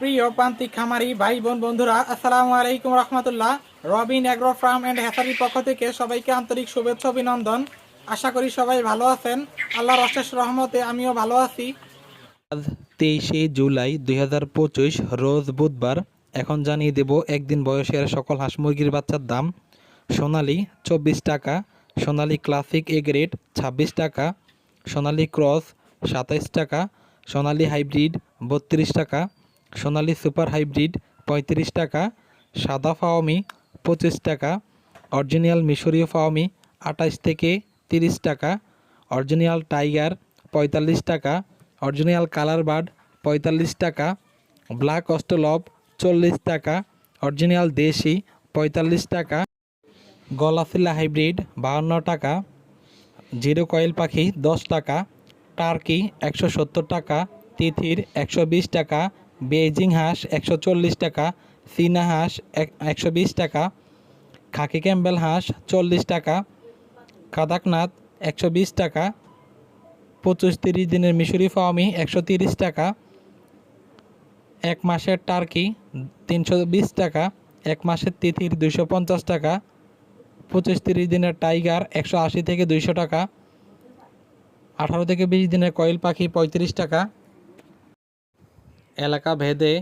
প্রিয় প্রান্তিক খামারি ভাই বোন বন্ধুরা, আসসালামু আলাইকুম রহমতুল্লাহ। রবিন অ্যাগ্রো ফার্ম অ্যান্ড হ্যাসারির পক্ষ থেকে সবাইকে আন্তরিক শুভেচ্ছা, অভিনন্দন। আশা করি সবাই ভালো আছেন। আল্লাহর অশেষ রহমতে আমিও ভালো আছি। আজ তেইশে জুলাই দুই হাজার পঁচিশ, রোজ বুধবার। এখন জানিয়ে দেব, একদিন বয়সের সকল হাঁস মুরগির বাচ্চার দাম। সোনালি চব্বিশ টাকা, সোনালি ক্লাসিক এ গ্রেড ছাব্বিশ টাকা, সোনালি ক্রস সাতাইশ টাকা, সোনালি হাইব্রিড বত্রিশ টাকা সোনালি সুপার হাইব্রিড, পঁয়ত্রিশ টাকা। সাদা ফাওমি পঁচিশ টাকা। অরিজিনাল মিশরীয় ফাওমি আঠাশ থেকে তিরিশ টাকা। অরিজিনাল টাইগার, পঁয়তাল্লিশ টাকা। অরিজিনাল কালার বার্ড, পঁয়তাল্লিশ টাকা। ব্ল্যাক অস্টলব চল্লিশ টাকা। অরিজিনাল দেশি, পঁয়তাল্লিশ টাকা। গলাফিলা হাইব্রিড, বাহান্ন টাকা। জিরো কয়েল পাখি, দশ টাকা। টার্কি, একশো সত্তর টাকা। তিথির, একশো বিশ টাকা। বেজিং হাঁস একশো চল্লিশ টাকা চীনা হাঁস এক- একশো টাকা, খাকি ক্যাম্বেল হাঁস চল্লিশ টাকা, কাদাকনাথ একশো বিশ টাকা পঁচিশ তিরিশ দিনের মিশরি ফাওমি একশো টাকা, এক মাসের টার্কি তিনশো বিশ টাকা, এক মাসের তিথির দুশো টাকা পঁচিশ তিরিশ দিনের টাইগার একশো আশি থেকে দুইশো টাকা, আঠারো থেকে বিশ দিনের কয়েল পাখি পঁয়ত্রিশ টাকা এলাকা ভেদে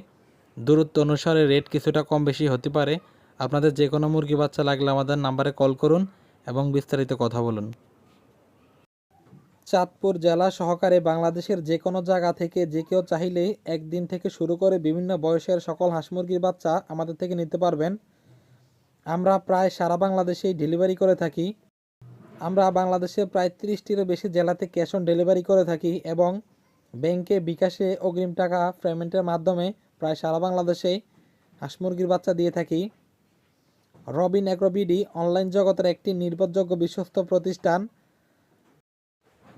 দূরত্ব অনুসারে রেট কিছুটা কম বেশি হতে পারে। আপনাদের যে কোনো মুরগি বাচ্চা লাগলে আমাদের নাম্বারে কল করুন এবং বিস্তারিত কথা বলুন। চাঁদপুর জেলা সহকারে বাংলাদেশের যে কোনো জায়গা থেকে যে কেউ চাইলে একদিন থেকে শুরু করে বিভিন্ন বয়সের সকল হাঁস মুরগির বাচ্চা আমাদের থেকে নিতে পারবেন। আমরা প্রায় সারা বাংলাদেশেই ডেলিভারি করে থাকি। আমরা বাংলাদেশের প্রায় তিরিশটিরও বেশি জেলাতে ক্যাশ অন ডেলিভারি করে থাকি এবং ব্যাংকে বিকাশে অগ্রিম টাকা পেমেন্টের মাধ্যমে প্রায় সারা বাংলাদেশেই হাঁস মুরগির বাচ্চা দিয়ে থাকি। রবিন অ্যাগ্রোবিডি অনলাইন জগতের একটি নির্ভরযোগ্য বিশ্বস্ত প্রতিষ্ঠান।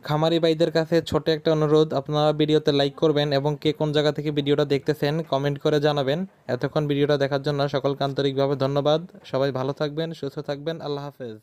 খামারি ভাইদের কাছে ছোট একটা অনুরোধ, আপনারা ভিডিওতে লাইক করবেন এবং কে কোন জায়গা থেকে ভিডিওটা দেখতেছেন কমেন্ট করে জানাবেন। এতক্ষণ ভিডিওটা দেখার জন্য সকলকে আন্তরিকভাবে ধন্যবাদ। সবাই ভালো থাকবেন, সুস্থ থাকবেন। আল্লাহ হাফেজ।